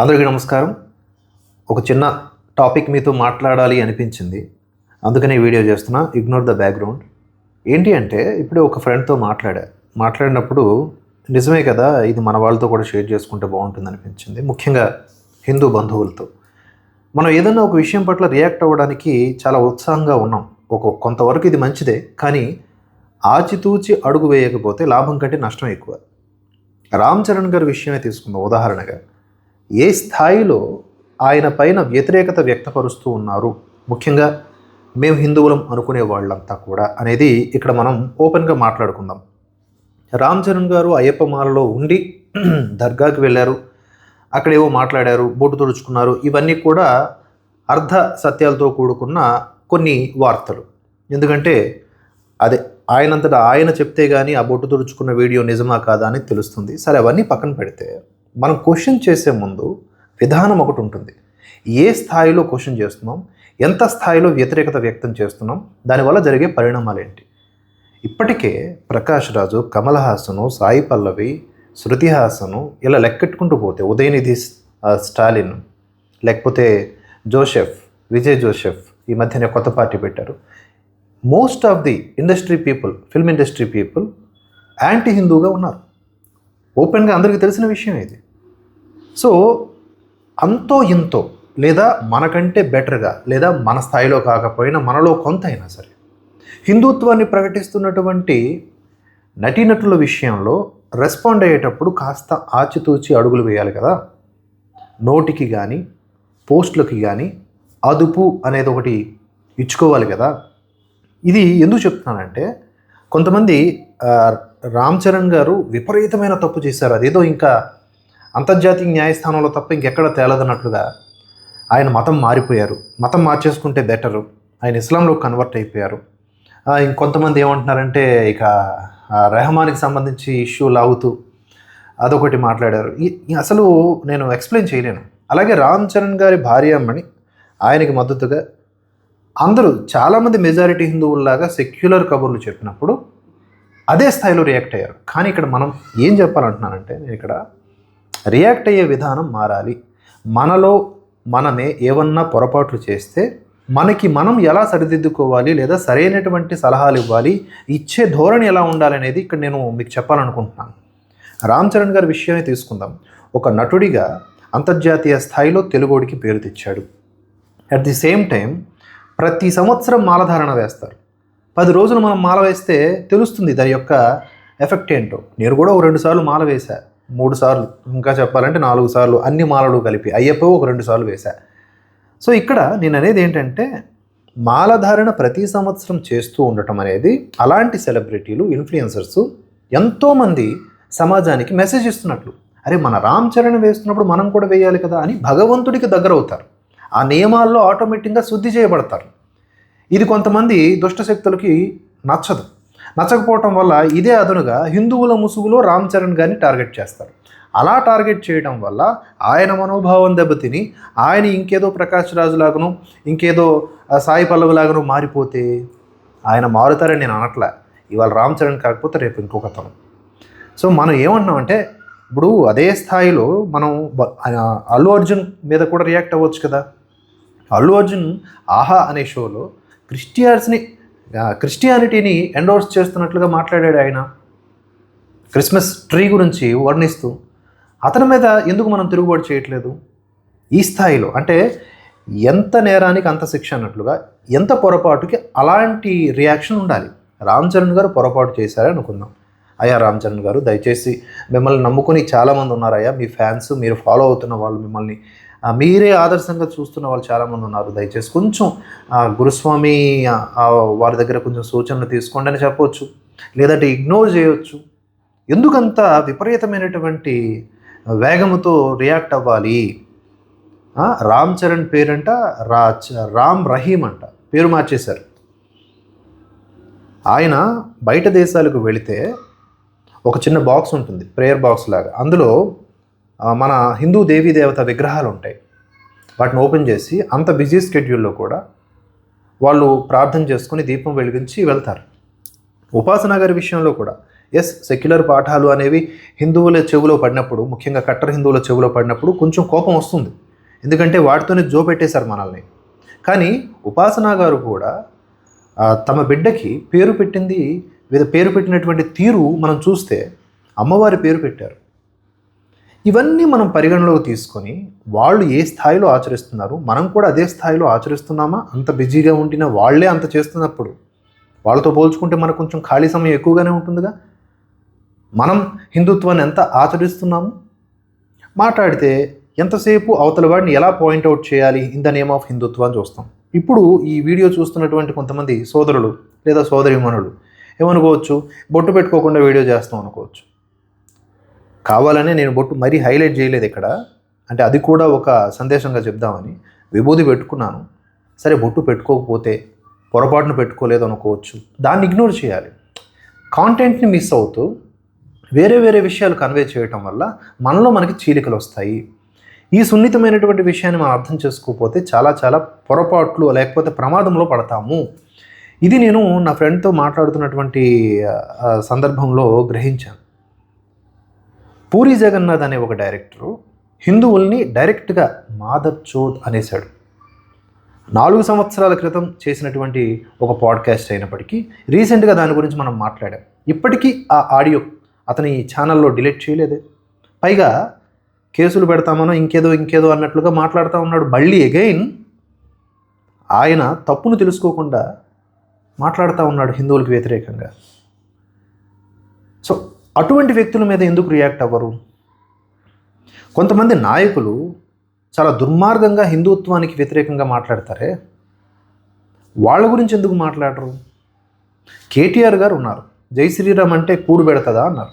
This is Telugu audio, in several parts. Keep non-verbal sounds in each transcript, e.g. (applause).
అందరికీ నమస్కారం. ఒక చిన్న టాపిక్ మీతో మాట్లాడాలి అనిపించింది. అందుకనే వీడియో చేస్తున్నా. ఇగ్నోర్ ద బ్యాక్గ్రౌండ్ ఏంటి అంటే ఇప్పుడే ఒక ఫ్రెండ్తో మాట్లాడా. మాట్లాడినప్పుడు నిజమే కదా ఇది మన వాళ్ళతో కూడా షేర్ చేసుకుంటే బాగుంటుంది అనిపించింది. ముఖ్యంగా హిందూ బంధువులతో. మనం ఏదైనా ఒక విషయం పట్ల రియాక్ట్ అవ్వడానికి చాలా ఉత్సాహంగా ఉన్నాం. ఒక కొంతవరకు ఇది మంచిదే కానీ ఆచితూచి అడుగు వేయకపోతే లాభం కంటే నష్టం ఎక్కువ. రామ్ చరణ్ గారి విషయమే తీసుకుందాం ఉదాహరణగా. ఏ స్థాయిలో ఆయన పైన వ్యతిరేకత వ్యక్తపరుస్తూ ఉన్నారు? ముఖ్యంగా మేము హిందువులం అనుకునే వాళ్ళంతా కూడా అనేది ఇక్కడ మనం ఓపెన్గా మాట్లాడుకుందాం. రామ్ చరణ్ గారు అయ్యప్ప మాలలో ఉండి (clears throat) దర్గాకి వెళ్ళారు. అక్కడేవో మాట్లాడారు బోటు తుడుచుకున్నారు. ఇవన్నీ కూడా అర్ధ సత్యాలతో కూడుకున్న కొన్ని వార్తలు. ఎందుకంటే అదే ఆయనంతటా ఆయన చెప్తే కానీ ఆ బొట్టు తుడుచుకున్న వీడియో నిజమా కాదా అని తెలుస్తుంది. సరే అవన్నీ పక్కన పెడితే మనం క్వశ్చన్ చేసే ముందు విధానం ఒకటి ఉంటుంది. ఏ స్థాయిలో క్వశ్చన్ చేస్తున్నాం? ఎంత స్థాయిలో వ్యతిరేకత వ్యక్తం చేస్తున్నాం? దానివల్ల జరిగే పరిణామాలు ఏంటి? ఇప్పటికే ప్రకాష్ రాజు కమల్ హాసను సాయి పల్లవి శృతి హాసను ఇలా లెక్కెట్టుకుంటూ పోతే ఉదయనిధి స్టాలిన్ లేకపోతే జోసెఫ్ విజయ్ జోసెఫ్ ఈ మధ్యనే కొత్త పార్టీ పెట్టారు. Most of the industry people film industry people anti హిందూగా ఉన్నారు. ఓపెన్గా అందరికీ తెలిసిన విషయం ఇది. సో అంతో ఇంతో లేదా మనకంటే బెటర్గా లేదా మన స్థాయిలో కాకపోయినా మనలో కొంత అయినా సరే హిందుత్వాన్ని ప్రకటిస్తున్నటువంటి నటీనటుల విషయంలో రెస్పాండ్ అయ్యేటప్పుడు కాస్త ఆచితూచి అడుగులు వేయాలి కదా. నోటికి కానీ పోస్టులకి కానీ అదుపు అనేది ఒకటి ఇచ్చుకోవాలి కదా. ఇది ఎందుకు చెప్తున్నానంటే కొంతమంది రామ్ చరణ్ గారు విపరీతమైన తప్పు చేశారు. అదేదో ఇంకా అంతర్జాతీయ న్యాయస్థానంలో తప్ప ఇంకెక్కడ తేలదన్నట్లుగా ఆయన మతం మారిపోయారు. మతం మార్చేసుకుంటే బెటరు. ఆయన ఇస్లాంలో కన్వర్ట్ అయిపోయారు. ఇంకొంతమంది ఏమంటున్నారంటే ఇక రెహమాన్కి సంబంధించి ఇష్యూ లాగుతూ అదొకటి మాట్లాడారు. ఈ- అసలు నేను ఎక్స్ప్లెయిన్ చేయలేను. అలాగే రామ్ చరణ్ గారి భార్యామ్మని ఆయనకి మద్దతుగా అందరూ చాలామంది మెజారిటీ హిందువుల్లాగా సెక్యులర్ కబుర్లు చెప్పినప్పుడు అదే స్థాయిలో రియాక్ట్ అయ్యారు. కానీ ఇక్కడ మనం ఏం చెప్పాలంటున్నానంటే నేను ఇక్కడ రియాక్ట్ అయ్యే విధానం మారాలి. మనలో మనమే ఏమన్నా పొరపాట్లు చేస్తే మనకి మనం ఎలా సరిదిద్దుకోవాలి లేదా సరైనటువంటి సలహాలు ఇవ్వాలి ఇచ్చే ధోరణి ఎలా ఉండాలి అనేది ఇక్కడ నేను మీకు చెప్పాలనుకుంటున్నాను. రామ్ చరణ్ గారి విషయమే తీసుకుందాం. ఒక నటుడిగా అంతర్జాతీయ స్థాయిలో తెలుగోడికి పేరు తెచ్చాడు. అట్ ది సేమ్ టైం ప్రతి సంవత్సరం మాలధారణ వేస్తారు. పది రోజులు మనం మాల వేస్తే తెలుస్తుంది దాని యొక్క ఎఫెక్ట్ ఏంటో. నేను కూడా ఒక రెండు సార్లు మాల వేశా. మూడు సార్లు ఇంకా చెప్పాలంటే నాలుగు సార్లు అన్ని మాలలు కలిపి అయ్యప్ప ఒక రెండు సార్లు వేశా. సో ఇక్కడ నేను అనేది ఏంటంటే మాలధారణ ప్రతి సంవత్సరం చేస్తూ ఉండటం అనేది అలాంటి సెలబ్రిటీలు ఇన్ఫ్లుయెన్సర్స్ ఎంతోమంది సమాజానికి మెసేజ్ ఇస్తున్నట్లు. అరే మన రామ్ చరణ్ వేస్తున్నప్పుడు మనం కూడా వేయాలి కదా అని భగవంతుడికి దగ్గర అవుతారు ఆ నియమాల్లో ఆటోమేటిక్గా శుద్ధి చేయబడతారు. ఇది కొంతమంది దుష్టశక్తులకి నచ్చదు. నచ్చకపోవటం వల్ల ఇదే అదనుగా హిందువుల ముసుగులో రామ్ చరణ్ గారిని టార్గెట్ చేస్తారు. అలా టార్గెట్ చేయడం వల్ల ఆయన మనోభావం దెబ్బతిని ఆయన ఇంకేదో ప్రకాష్ రాజులాగను ఇంకేదో సాయి పల్లవిలాగను మారిపోతే ఆయన మారుతారని నేను అనట్లే. ఇవాళ రామ్ చరణ్ కాకపోతే రేపు ఇంకొక తను సో మనం ఏమంటున్నామంటే ఇప్పుడు అదే స్థాయిలో మనం అల్లు అర్జున్ మీద కూడా రియాక్ట్ అవ్వచ్చు కదా. అల్లు అర్జున్ ఆహా అనే షోలో క్రిస్టియన్స్ని క్రిస్టియానిటీని ఎండోర్స్ చేస్తున్నట్లుగా మాట్లాడాడు ఆయన. క్రిస్మస్ ట్రీ గురించి వర్ణిస్తూ అతని మీద ఎందుకు మనం తిరుగుబాటు చేయట్లేదు? ఈ స్థాయిలో అంటే ఎంత నేరానికి అంత శిక్ష అన్నట్లుగా ఎంత పొరపాటుకి అలాంటి రియాక్షన్ ఉండాలి. రామ్ చరణ్ గారు పొరపాటు చేశారని అనుకుందాం. అయ్యా రామ్ చరణ్ గారు దయచేసి మిమ్మల్ని నమ్ముకుని చాలామంది ఉన్నారయ్యా. మీ ఫ్యాన్స్ మీరు ఫాలో అవుతున్న వాళ్ళు మిమ్మల్ని మీరే ఆదర్శంగా చూస్తున్న వాళ్ళు చాలామంది ఉన్నారు. దయచేసి కొంచెం గురుస్వామి వారి దగ్గర కొంచెం సూచనలు తీసుకోండి అని చెప్పవచ్చు లేదంటే ఇగ్నోర్ చేయొచ్చు. ఎందుకంత విపరీతమైనటువంటి వేగముతో రియాక్ట్ అవ్వాలి? రామ్ చరణ్ పేరంట రా రామ్ రహీం అంట. పేరు మార్చేశారు. ఆయన బయట దేశాలకు వెళితే ఒక చిన్న బాక్స్ ఉంటుంది ప్రేయర్ బాక్స్ లాగా. అందులో మన హిందూ దేవీ దేవత విగ్రహాలు ఉంటాయి వాటిని ఓపెన్ చేసి అంత బిజీ స్కెడ్యూల్లో కూడా వాళ్ళు ప్రార్థన చేసుకుని దీపం వెలిగించి వెళ్తారు. ఉపాసన గారి విషయంలో కూడా ఎస్ సెక్యులర్ పాఠాలు అనేవి హిందువుల చెవిలో పడినప్పుడు ముఖ్యంగా కట్టర్ హిందువుల చెవిలో పడినప్పుడు కొంచెం కోపం వస్తుంది. ఎందుకంటే వాటితోనే జో పెట్టేశారు మనల్ని. కానీ ఉపాసన గారు కూడా తమ బిడ్డకి పేరు పెట్టింది వివిధ పేరు పెట్టినటువంటి తీరు మనం చూస్తే అమ్మవారి పేరు పెట్టారు. ఇవన్నీ మనం పరిగణలోకి తీసుకొని వాళ్ళు ఏ స్థాయిలో ఆచరిస్తున్నారు? మనం కూడా అదే స్థాయిలో ఆచరిస్తున్నామా? అంత బిజీగా ఉండిన వాళ్ళే అంత చేస్తున్నప్పుడు వాళ్ళతో పోల్చుకుంటే మనకు కొంచెం ఖాళీ సమయం ఎక్కువగానే ఉంటుందిగా? మనం హిందుత్వాన్ని ఎంత ఆచరిస్తున్నాము? మాట్లాడితే ఎంతసేపు అవతల వాడిని ఎలా పాయింట్అవుట్ చేయాలి? In the name of Hindutva అని చూస్తాం. ఇప్పుడు ఈ వీడియో చూస్తున్నటువంటి కొంతమంది సోదరులు లేదా సోదరిమణులు ఏమనుకోవచ్చు? బొట్టు పెట్టుకోకుండా వీడియో చేస్తాం అనుకోవచ్చు. కావాలనే నేను బొట్టు మరీ హైలైట్ చేయలేదు ఇక్కడ. అంటే అది కూడా ఒక సందేశంగా చెప్దామని విభూది పెట్టుకున్నాను. సరే బొట్టు పెట్టుకోకపోతే పొరపాటును పెట్టుకోలేదు అనుకోవచ్చు. దాన్ని ఇగ్నోర్ చేయాలి. కాంటెంట్ని మిస్ అవుతూ వేరే వేరే విషయాలు కన్వే చేయటం వల్ల మనలో మనకి చీలికలు వస్తాయి. ఈ సున్నితమైనటువంటి విషయాన్ని మనం అర్థం చేసుకోకపోతే చాలా చాలా పొరపాట్లు లేకపోతే ప్రమాదంలో పడతాము. ఇది నేను నా ఫ్రెండ్తో మాట్లాడుతున్నటువంటి సందర్భంలో గ్రహించాను. పూరి జగన్నాథ్ అనే ఒక డైరెక్టరు హిందువుల్ని డైరెక్ట్గా మాధవ్ చోద్ అనేశాడు. నాలుగు సంవత్సరాల క్రితం చేసినటువంటి ఒక పాడ్కాస్ట్ అయినప్పటికీ రీసెంట్గా దాని గురించి మనం మాట్లాడాం. ఇప్పటికీ ఆ ఆడియో అతని ఛానల్లో డిలీట్ చేయలేదే. పైగా కేసులు పెడతామనో ఇంకేదో ఇంకేదో అన్నట్లుగా మాట్లాడుతూ ఉన్నాడు. మళ్ళీ అగైన్ ఆయన తప్పును తెలుసుకోకుండా మాట్లాడుతూ ఉన్నాడు హిందువులకు వ్యతిరేకంగా. సో అటువంటి వ్యక్తుల మీద ఎందుకు రియాక్ట్ అవ్వరు? కొంతమంది నాయకులు చాలా దుర్మార్గంగా హిందుత్వానికి వ్యతిరేకంగా మాట్లాడతారే? వాళ్ళ గురించి ఎందుకు మాట్లాడరు? కేటీఆర్ గారు ఉన్నారు. జై శ్రీరామ్ అంటే కూడు పెడతదా అన్నారు.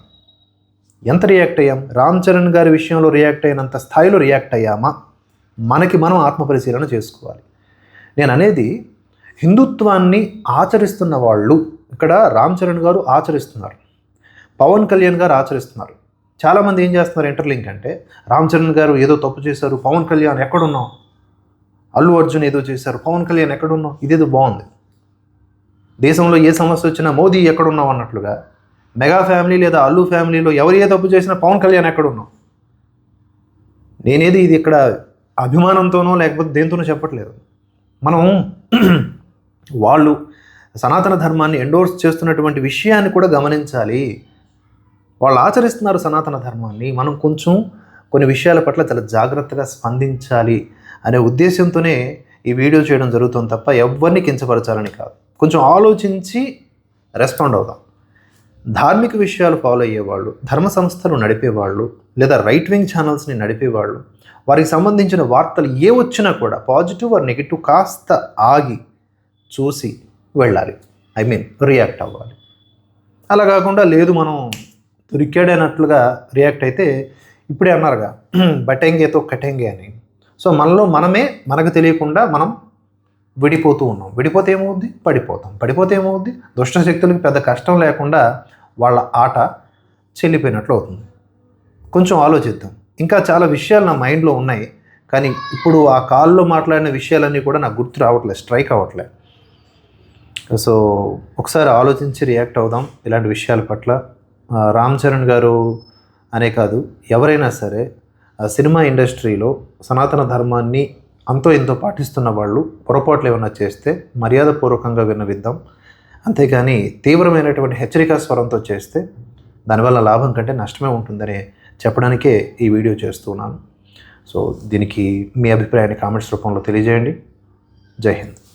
ఎంత రియాక్ట్ అయ్యాం? రామ్ చరణ్ గారి విషయంలో రియాక్ట్ అయినంత స్థాయిలో రియాక్ట్ అయ్యామా? మనకి మనం ఆత్మపరిశీలన చేసుకోవాలి. నేను అనేది హిందుత్వాన్ని ఆచరిస్తున్న వాళ్ళు. ఇక్కడ రామ్ చరణ్ గారు ఆచరిస్తున్నారు. పవన్ కళ్యాణ్ గారు ఆచరిస్తున్నారు. చాలామంది ఏం చేస్తున్నారు ఇంటర్లింక్ అంటే రామ్ చరణ్ గారు ఏదో తప్పు చేశారు పవన్ కళ్యాణ్ ఎక్కడున్నాం అల్లు అర్జున్ ఏదో చేశారు పవన్ కళ్యాణ్ ఎక్కడున్నాం ఇదేదో బాగుంది. దేశంలో ఏ సమస్య వచ్చినా మోదీ ఎక్కడున్నావు అన్నట్లుగా మెగా ఫ్యామిలీ లేదా అల్లు ఫ్యామిలీలో ఎవరు ఏ తప్పు చేసినా పవన్ కళ్యాణ్ ఎక్కడున్నాం నేనేది ఇది ఇక్కడ అభిమానంతోనో లేకపోతే దేంతోనో చెప్పట్లేదు. మనం (clears throat) వాళ్ళు సనాతన ధర్మాన్ని ఎండోర్స్ చేస్తున్నటువంటి విషయాన్ని కూడా గమనించాలి. వాళ్ళు ఆచరిస్తున్నారు సనాతన ధర్మాన్ని. మనం కొంచెం కొన్ని విషయాల పట్ల చాలా జాగ్రత్తగా స్పందించాలి అనే ఉద్దేశంతోనే ఈ వీడియో చేయడం జరుగుతుంది తప్ప ఎవరిని కించపరచాలని కాదు. కొంచెం ఆలోచించి రెస్పాండ్ అవుదాం. ధార్మిక విషయాలు ఫాలో అయ్యేవాళ్ళు ధర్మ సంస్థలు నడిపేవాళ్ళు లేదా రైట్ వింగ్ ఛానల్స్ని నడిపేవాళ్ళు వారికి సంబంధించిన వార్తలు ఏ వచ్చినా కూడా పాజిటివ్ ఆర్ నెగిటివ్ కాస్త ఆగి చూసి వెళ్ళాలి. ఐ మీన్ రియాక్ట్ అవ్వాలి. అలా కాకుండా లేదు మనం దొరికాడనట్లుగా రియాక్ట్ అయితే ఇప్పుడే అన్నారుగా (clears throat) బటెంగేతో కటెంగే అని. సో మనలో మనమే మనకు తెలియకుండా మనం విడిపోతూ ఉన్నాం. విడిపోతే ఏమవుద్ది? పడిపోతాం. పడిపోతే ఏమవుద్ది? దుష్ట శక్తులకు పెద్ద కష్టం లేకుండా వాళ్ళ ఆట చెల్లిపోయినట్లు అవుతుంది. కొంచెం ఆలోచిద్దాం. ఇంకా చాలా విషయాలు నా మైండ్లో ఉన్నాయి. కానీ ఇప్పుడు ఆ కాల్లో మాట్లాడిన విషయాలన్నీ కూడా నాకు గుర్తు రావట్లేదు స్ట్రైక్ అవ్వట్లేదు సో ఒకసారి ఆలోచించి రియాక్ట్ అవుదాం. ఇలాంటి విషయాల పట్ల రామ్ చరణ్ గారు అనే కాదు ఎవరైనా సరే సినిమా ఇండస్ట్రీలో సనాతన ధర్మాన్ని అంతో ఎంతో పాటిస్తున్న వాళ్ళు పొరపాట్లు ఏమైనా చేస్తే మర్యాదపూర్వకంగా విన్నవిద్దాం. అంతేకాని తీవ్రమైనటువంటి హెచ్చరికా స్వరంతో చేస్తే దానివల్ల లాభం కంటే నష్టమే ఉంటుందని చెప్పడానికే ఈ వీడియో చేస్తున్నాను సో దీనికి మీ అభిప్రాయాన్ని కామెంట్స్ రూపంలో తెలియజేయండి. జై హింద్.